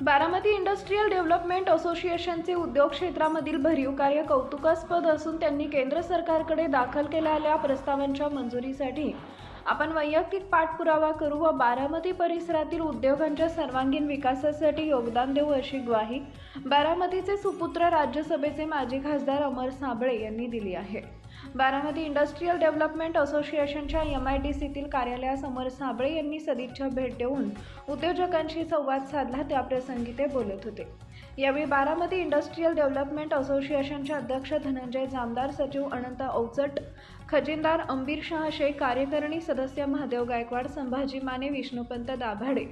Baramati industrial development असोसिएशनचे उद्योग क्षेत्रामधील भरीव कार्य कौतुकास्पद असून त्यांनी केंद्र सरकारकडे दाखल केलेल्या प्रस्तावांच्या मंजुरीसाठी आपण वैयक्तिक पाठपुरावा करू व बारामती परिसरातील उद्योगांच्या सर्वांगीण विकासासाठी योगदान देऊ अशी ग्वाही बारामतीचे सुपुत्र राज्यसभेचे माजी खासदार अमर साबळे यांनी दिली आहे. बारामती इंडस्ट्रीयल डेव्हलपमेंट असोसिएशनच्या एम आय डी सीतील कार्यालयासमोर साबळे यांनी सदिच्छा भेट देऊन उद्योजकांशी संवाद साधला त्याप्रसंगी ते बोलत होते. यावेळी बारामती इंडस्ट्रीयल डेव्हलपमेंट असोसिएशनचे अध्यक्ष धनंजय जामदार सचिव अनंत अवचट खजिनदार अंबीर शहा शेख कार्यकारिणी सदस्य महादेव गायकवाड संभाजी माने विष्णुपंत दाभाडे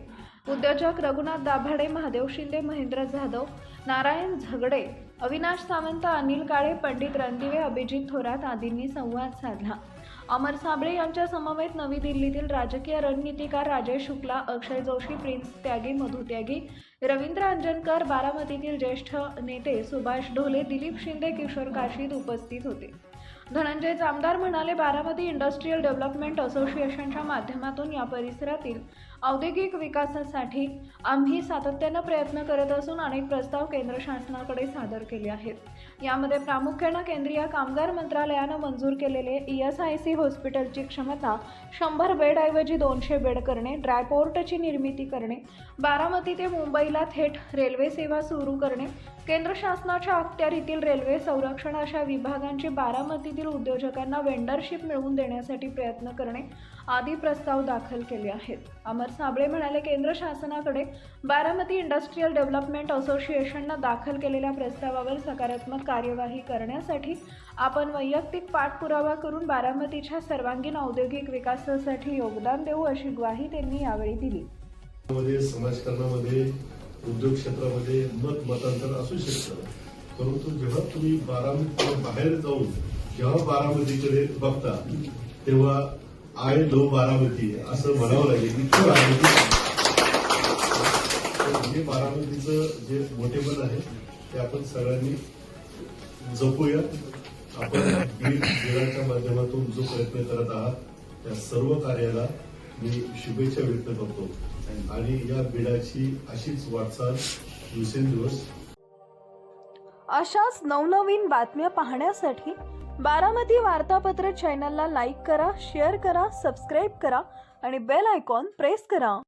उद्योजक रघुनाथ दाभाडे महादेव शिंदे महेंद्र जाधव नारायण झगडे अविनाश सावंत अनिल काळे पंडित रणदिवे अभिजित थोरात आदींनी संवाद साधला. अमर साबळे यांच्या समवेत नवी दिल्लीतील राजकीय रणनीतिकार राजेश शुक्ला अक्षय जोशी प्रिन्स त्यागी मधु त्यागी रवींद्र अंजनकर बारामतीतील ज्येष्ठ नेते सुभाष ढोले दिलीप शिंदे किशोर काशीद उपस्थित होते. धनंजय जामदार म्हणाले बारामती इंडस्ट्रीयल डेव्हलपमेंट असोसिएशनच्या माध्यमातून या परिसरातील औद्योगिक विकासासाठी आम्ही सातत्यानं प्रयत्न करत असून अनेक प्रस्ताव केंद्र शासनाकडे सादर केले आहेत. यामध्ये प्रामुख्यानं केंद्रीय कामगार मंत्रालयानं मंजूर केलेले ई एस आय सी हॉस्पिटलची क्षमता शंभर बेडऐवजी दोनशे बेड करणे ड्रायपोर्टची निर्मिती करणे बारामती ते मुंबईला थेट रेल्वे सेवा सुरू करणे केंद्र शासनाच्या अखत्यारीतील रेल्वे संरक्षण अशा विभागांची बारामती बारामतीतील उद्योजकांना वेंडरशिप मिळवून देण्यासाठी प्रयत्न करणे आदी प्रस्ताव दाखल केले आहेत. अमर साबळे म्हणाले केंद्र शासनाकडे बारामती इंडस्ट्रीयल डेव्हलपमेंट असोसिएशननं दाखल केलेल्या प्रस्तावावर सकारात्मक कार्यवाही करण्यासाठी आपण वैयक्तिक पाठपुरावा करून बारामतीच्या सर्वांगीण औद्योगिक विकासासाठी योगदान देऊ अशी ग्वाही त्यांनी यावेळी दिली. समाजकारणामध्ये उद्योग क्षेत्रामध्ये मत मतांतर असू शकतं. परंतु जेव्हा तुम्ही बारामती बाहेर जाऊन जेव्हा बारामतीकडे बघता तेव्हा आय लो बारामती असं म्हणावं लागेल. इतकं बारामती तर हे बारामतीचं जे मोठेपण आहे ते आपण सगळ्यांनी जपूया. आपण बीड माध्यमातून जो प्रयत्न करत आहात त्या सर्व कार्याला मी शुभेच्छा व्यक्त करतो. आणि या बिडाची अशीच वाटचाल दिवसेंदिवस. अशाच नवनवीन बातम्या पाहण्यासाठी बारामती वार्तापत्र चॅनलला लाईक करा शेअर करा सबस्क्राईब करा आणि बेल आयकॉन प्रेस करा.